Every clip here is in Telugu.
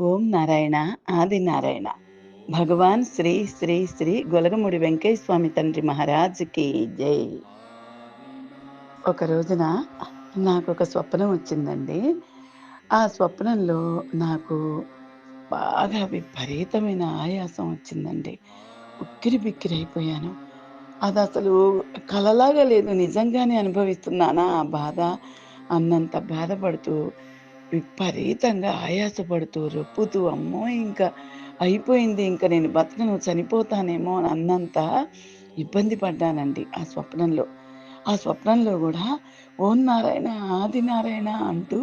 ఓం నారాయణ ఆది నారాయణ. భగవాన్ శ్రీ శ్రీ శ్రీ గొలగముడి వెంకయ్య స్వామి తండ్రి మహారాజ్కి జై. ఒక రోజున నాకు ఒక స్వప్నం వచ్చిందండి. ఆ స్వప్నంలో నాకు బాగా విపరీతమైన ఆయాసం వచ్చిందండి. ఉక్కిరి బిక్కిరి అయిపోయాను అది అసలు కలలాగా లేదు. నిజంగానే అనుభవిస్తున్నానా ఆ బాధ అన్నంత బాధపడుతూ విపరీతంగా ఆయాసపడుతూ రొప్పుతూ అమ్మో ఇంకా అయిపోయింది ఇంకా నేను బతకను చనిపోతానేమో అని అన్నంత ఇబ్బంది పడ్డానండి ఆ స్వప్నంలో. ఆ స్వప్నంలో కూడా ఓం నారాయణ ఆది నారాయణ అంటూ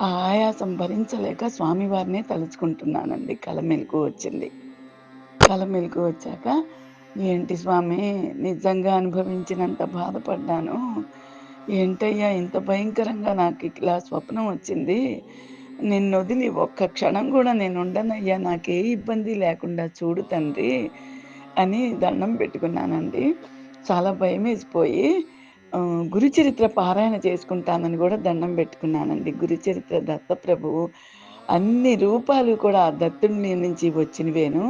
ఆ ఆయాసం భరించలేక స్వామివారినే తలుచుకుంటున్నానండి. కలమెలకు వచ్చింది. కలమెలకు వచ్చాక ఏంటి స్వామి నిజంగా అనుభవించినంత బాధపడ్డాను? ఏంటయ్యా ఇంత భయంకరంగా నాకు ఇలా స్వప్నం వచ్చింది. నిన్ను వదిలి ఒక్క క్షణం కూడా నేను ఉండనయ్యా నాకే ఇబ్బంది లేకుండా చూడు తండ్రి అని దండం పెట్టుకున్నానండి. చాలా భయం వేసిపోయి గురుచరిత్ర పారాయణ చేసుకుంటానని కూడా దండం పెట్టుకున్నానండి. గురుచరిత్ర దత్తప్రభు అన్ని రూపాలు కూడా ఆ దత్తుడి నుంచి వచ్చినవేను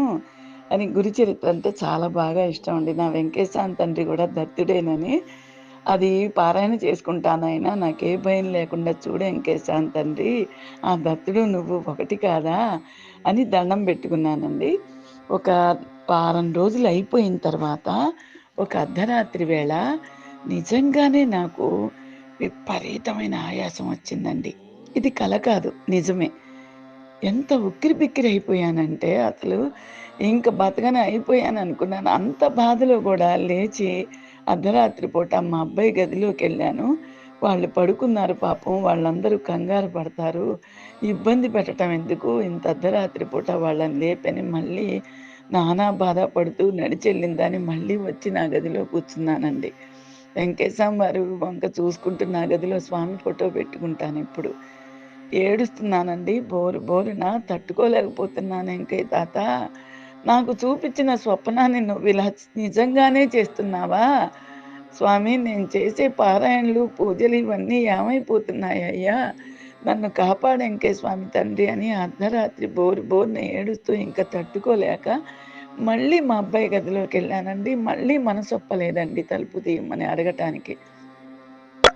అని గురుచరిత్ర అంటే చాలా బాగా ఇష్టం అండి. నా వెంకటేశాన్ తండ్రి కూడా దత్తుడేనని అది పారాయణ చేసుకుంటానైనా నాకే భయం లేకుండా చూడు వెంకేశాన్ తండ్రి ఆ దత్తుడు నువ్వు ఒకటి కాదా అని దండం పెట్టుకున్నానండి. ఒక వారం రోజులు అయిపోయిన తర్వాత ఒక అర్ధరాత్రి వేళ నిజంగానే నాకు విపరీతమైన ఆయాసం వచ్చిందండి. ఇది కల కాదు నిజమే. ఎంత ఉక్కిరి బిక్కిరి అయిపోయానంటే అసలు ఇంకా బతకనే అయిపోయాను అనుకున్నాను అంత బాధలో కూడా లేచి అర్ధరాత్రి పూట మా అబ్బాయి గదిలోకి వెళ్ళాను. వాళ్ళు పడుకున్నారు పాపం వాళ్ళందరూ కంగారు పడతారు. ఇబ్బంది పెట్టడం ఎందుకు? ఇంత అర్ధరాత్రి పూట వాళ్ళని లేపని మళ్ళీ నానా బాధపడుతూ నడిచెళ్ళిందని మళ్ళీ వచ్చి నా గదిలో కూర్చున్నానండి. వెంకటేశం వారు వంక చూసుకుంటూ నా గదిలో స్వామి ఫోటో పెట్టుకుంటాను ఇప్పుడు. ఏడుస్తున్నానండి. బోరు బోరున? తట్టుకోలేకపోతున్నాను వెంకయ్య తాత. నాకు చూపించిన స్వప్నాన్ని నువ్వు ఇలా నిజంగానే చేస్తున్నావా? స్వామి నేను చేసే పారాయణలు పూజలు ఇవన్నీ ఏమైపోతున్నాయ్యా నన్ను కాపాడంకే స్వామి తండ్రి అని అర్ధరాత్రి బోరు బోర్ని ఏడుస్తూ ఇంకా తట్టుకోలేక మళ్ళీ మా అబ్బాయి గదిలోకి వెళ్ళానండి. మళ్ళీ మనసొప్పలేదండి తలుపు తీయమని అడగటానికి.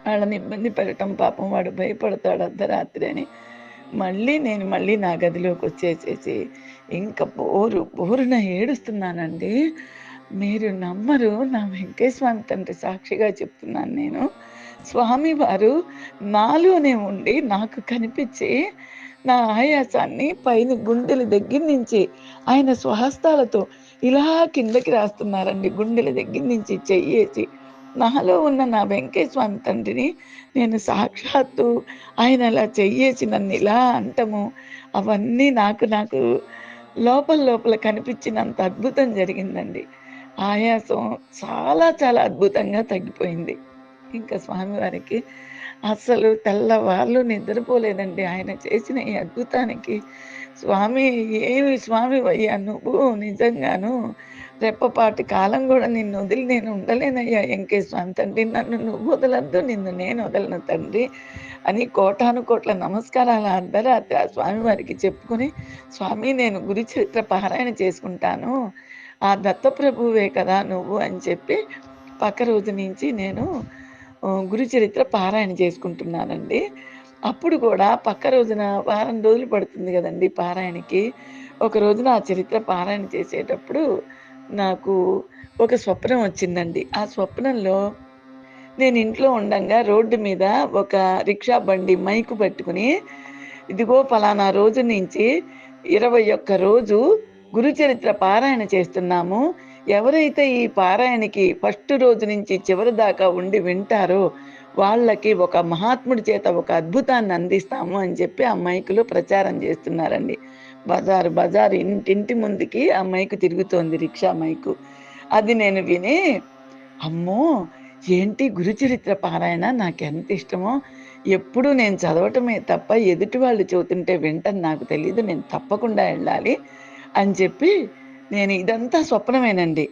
వాళ్ళని ఇబ్బంది పెట్టడం పాపం వాడు భయపడతాడు అర్ధరాత్రి అని. మళ్ళీ నేను మళ్ళీ నా గదిలోకి వచ్చేసేసి ఇంకా బోరు బోరున ఏడుస్తున్నానండి. మీరు నమ్మరు నా వెంకటేశ్వర తండ్రి సాక్షిగా చెప్తున్నాను నేను. స్వామివారు నాలోనే ఉండి నాకు కనిపించి నా ఆయాసాన్ని పైన గుండెల దగ్గర నుంచి ఆయన స్వహస్తాలతో ఇలా కిందకి రాస్తున్నారండి. గుండెల దగ్గర నుంచి చెయ్యేసి నాలో ఉన్న నా వెంకటేశ్వామి తండ్రిని నేను సాక్షాత్తు ఆయన అలా చెయ్యేసి నన్ను ఇలా అంటము అవన్నీ నాకు నాకు లోపల లోపల కనిపించినంత అద్భుతం జరిగిందండి. ఆయాసం చాలా చాలా అద్భుతంగా తగ్గిపోయింది. ఇంకా స్వామివారికి అసలు తెల్లవాళ్ళు నిద్రపోలేదండి. ఆయన చేసిన ఈ అద్భుతానికి స్వామి ఏమి స్వామి అయ్యా నువ్వు? నిజంగాను రెప్పపాటి కాలం కూడా నిన్ను వదిలి నేను ఉండలేనయ్యా. ఎంకే స్వామి తండ్రి నన్ను నువ్వు వదలద్దు నిన్ను నేను వదలను తండ్రి. అని కోటాను కోట్ల నమస్కారాలు అర్ధరాత్రి ఆ స్వామివారికి చెప్పుకుని స్వామి నేను గురి చరిత్ర పారాయణ చేసుకుంటాను. ఆ దత్తప్రభువే కదా నువ్వు అని చెప్పి పక్క రోజు నుంచి నేను గురు చరిత్ర పారాయణ చేసుకుంటున్నానండి. అప్పుడు కూడా పక్క రోజున వారం రోజులు పడుతుంది కదండి పారాయణకి. ఒక రోజున ఆ చరిత్ర పారాయణ చేసేటప్పుడు నాకు ఒక స్వప్నం వచ్చిందండి. ఆ స్వప్నంలో నేను ఇంట్లో ఉండంగా రోడ్డు మీద ఒక రిక్షా బండి మైకు పట్టుకుని ఇదిగో ఫలానా రోజు నుంచి ఇరవై ఒక్క రోజు గురుచరిత్ర పారాయణ చేస్తున్నాము. ఎవరైతే ఈ పారాయణకి ఫస్ట్ రోజు నుంచి చివరి దాకా ఉండి వింటారో వాళ్ళకి ఒక మహాత్ముడి చేత ఒక అద్భుతాన్ని అందిస్తాము అని చెప్పి ఆ మైకులో ప్రచారం చేస్తున్నారండి. బజారు బజారు ఇంటింటి ముందుకి ఆ మైకు తిరుగుతోంది రిక్షా మైకు. అది నేను విని అమ్మో! ఏంటి గురుచరిత్ర పారాయణ? నాకు ఎంత ఇష్టమో? ఎప్పుడు నేను చదవటమే తప్ప ఎదుటి వాళ్ళు చదువుతుంటే వింటని నాకు తెలియదు నేను తప్పకుండా వెళ్ళాలి అని చెప్పి నేను ఇదంతా స్వప్నమేనండి.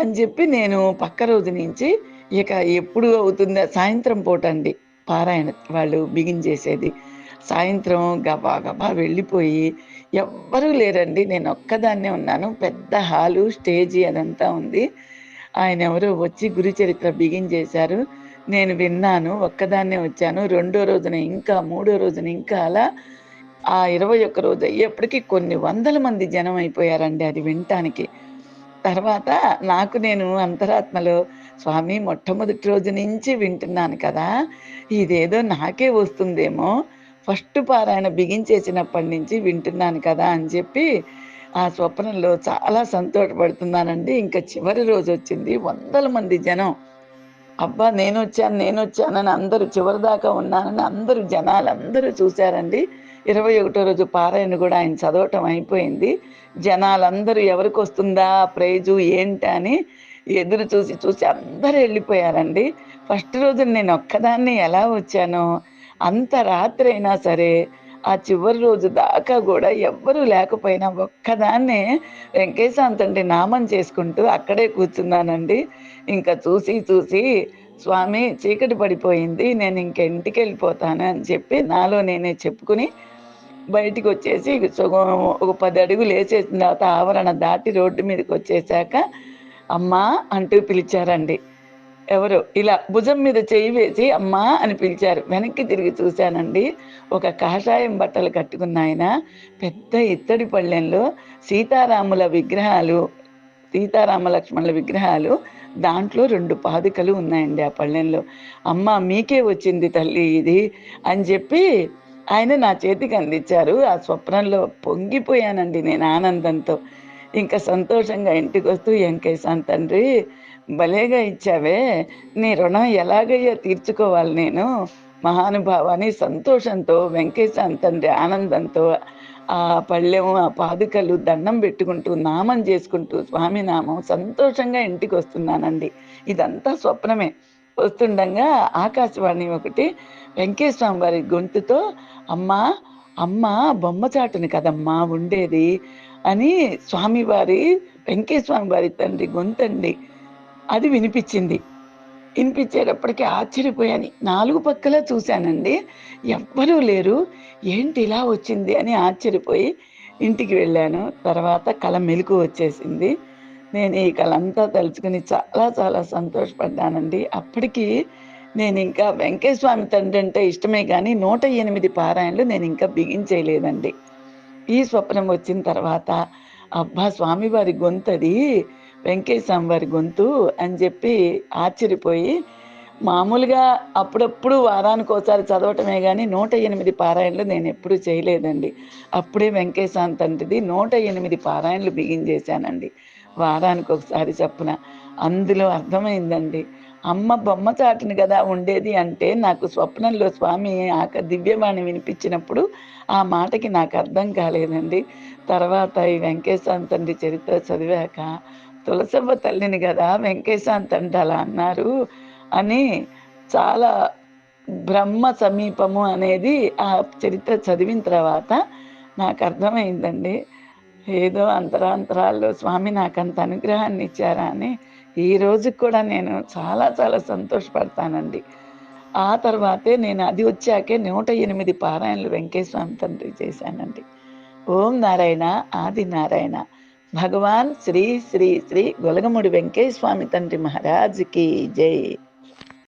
అని చెప్పి నేను పక్క రోజు నుంచి ఇక ఎప్పుడు అవుతుందో? సాయంత్రం పూట అండి పారాయణ వాళ్ళు బిగిన్ చేసేది. సాయంత్రం గబా గబా వెళ్ళిపోయి ఎవ్వరూ లేరండి. నేను ఒక్కదాన్నే ఉన్నాను. పెద్ద హాలు స్టేజి అదంతా ఉంది. ఆయన ఎవరో వచ్చి గురు చరిత్ర బిగించేశారు నేను విన్నాను ఒక్కదాన్నే వచ్చాను. రెండో రోజున ఇంకా మూడో రోజున ఇంకా అలా ఆ ఇరవై ఒక్క రోజు అయ్యేప్పటికీ కొన్ని వందల మంది జనం అయిపోయారండి అది వినటానికి. తర్వాత నాకు నేను అంతరాత్మలో స్వామి మొట్టమొదటి రోజు నుంచి వింటున్నాను కదా ఇదేదో నాకే వస్తుందేమో. ఫస్ట్ పారాయణ బిగించేసినప్పటి నుంచి వింటున్నాను కదా అని చెప్పి ఆ స్వప్నంలో చాలా సంతోషపడుతున్నానండి. ఇంకా చివరి రోజు వచ్చింది. వందల మంది జనం అబ్బా నేను వచ్చాను నేను వచ్చానని అందరూ చివరి దాకా ఉన్నానని అందరూ జనాలు అందరూ చూశారండి. ఇరవై ఒకటో రోజు పారాయణ కూడా ఆయన చదవటం అయిపోయింది. జనాలందరూ ఎవరికి వస్తుందా ప్రైజు ఏంటి అని ఎదురు చూసి చూసి అందరూ వెళ్ళిపోయారండి. ఫస్ట్ రోజు నేను ఒక్కదాన్ని ఎలా వచ్చానో అంత రాత్రి అయినా సరే ఆ చివరి రోజు దాకా కూడా ఎవ్వరూ లేకపోయినా ఒక్కదాన్నే వెంకటేశాంతండి నామం చేసుకుంటూ అక్కడే కూర్చున్నానండి. ఇంకా చూసి చూసి స్వామి చీకటి పడిపోయింది నేను ఇంక ఇంటికి వెళ్ళిపోతాను అని చెప్పి నాలో నేనే చెప్పుకుని బయటికి వచ్చేసి ఒక పది అడుగులు వేసేసిన తర్వాత ఆవరణ దాటి రోడ్డు మీదకి వచ్చేసాక అమ్మా అంటూ పిలిచారండి. ఎవరు? ఇలా భుజం మీద చేయి వేసి అమ్మా అని పిలిచారు. వెనక్కి తిరిగి చూశానండి. ఒక కాషాయం బట్టలు కట్టుకున్న ఆయన పెద్ద ఇత్తడి పళ్ళెంలో సీతారాముల విగ్రహాలు సీతారామ లక్ష్మణుల విగ్రహాలు దాంట్లో రెండు పాదుకలు ఉన్నాయండి ఆ పళ్ళెంలో. అమ్మ మీకే వచ్చింది తల్లి ఇది అని చెప్పి ఆయన నా చేతికి అందించారు. ఆ స్వప్నంలో పొంగిపోయానండి నేను ఆనందంతో. ఇంకా సంతోషంగా ఇంటికి వస్తూ వెంకటేశాన్ తండ్రి భలేగా ఇచ్చావే. నీ రుణం ఎలాగయ్యా తీర్చుకోవాలి నేను. మహానుభావాన్ని సంతోషంతో వెంకటేశాన్ తండ్రి ఆనందంతో ఆ పళ్ళెం ఆ పాదుకలు దండం పెట్టుకుంటూ నామం చేసుకుంటూ స్వామి నామం సంతోషంగా ఇంటికి వస్తున్నానండి ఇదంతా స్వప్నమే. వస్తుండగా ఆకాశవాణి ఒకటి వెంకటేశ్వర వారి గొంతుతో అమ్మా అమ్మ బొమ్మ చాటుని కదమ్మా ఉండేది అని స్వామివారి వెంకటేశ్వర వారి తండ్రి గొంతండి. అది వినిపించింది. వినిపించేటప్పటికి ఆశ్చర్యపోయాను. నాలుగు పక్కల చూశానండి. ఎవ్వరూ లేరు. ఏంటి ఇలా వచ్చింది అని ఆశ్చర్యపోయి ఇంటికి వెళ్ళాను. తర్వాత కళ మెలకు వచ్చేసింది. నేను ఈ కళ అంతా తలుచుకుని చాలా చాలా సంతోషపడ్డానండి. అప్పటికి నేను ఇంకా వెంకటస్వామి తండ్రి అంటే ఇష్టమే కానీ నూట ఎనిమిది పారాయణలు నేను ఇంకా బిగించేయలేదండి ఈ స్వప్నం వచ్చిన తర్వాత అబ్బా స్వామివారి గొంతది. వెంకటేశ్వర వారి గొంతు అని చెప్పి ఆశ్చర్యపోయి మామూలుగా అప్పుడప్పుడు వారానికి ఒకసారి చదవటమే కానీ నూట ఎనిమిది పారాయణలు నేను ఎప్పుడు చేయలేదండి. అప్పుడే వెంకటేశాంత్ తండ్రిది నూట ఎనిమిది పారాయణలు బిగించేశానండి వారానికి ఒకసారి చెప్పున. అందులో అర్థమైందండి. అమ్మ బొమ్మ చాటుని కదా ఉండేది అంటే నాకు స్వప్నంలో స్వామి ఆక దివ్యవాణి వినిపించినప్పుడు ఆ మాటకి నాకు అర్థం కాలేదండి. తర్వాత ఈ వెంకటేశాంత్ తండ్రి చరిత్ర చదివాక తులసవ్వ తల్లిని కదా వెంకటేశాంత్ అంటే అలా అన్నారు అని చాలా బ్రహ్మ సమీపము అనేది ఆ చరిత్ర చదివిన తర్వాత నాకు అర్థమైందండి. ఏదో అంతరాంతరాల్లో స్వామి నాకు అంత అనుగ్రహాన్ని ఇచ్చారా అని ఈ రోజు కూడా నేను చాలా చాలా సంతోషపడతానండి. ఆ తర్వాతే నేను అది వచ్చాకే నూట ఎనిమిది పారాయణలు వెంకటేశ్వర తండ్రి చేశానండి. ఓం నారాయణ ఆది నారాయణ. భగవాన్ శ్రీ శ్రీ శ్రీ గొలగముడి వెంకటేశ్వామి తండ్రి మహారాజ్కి జై.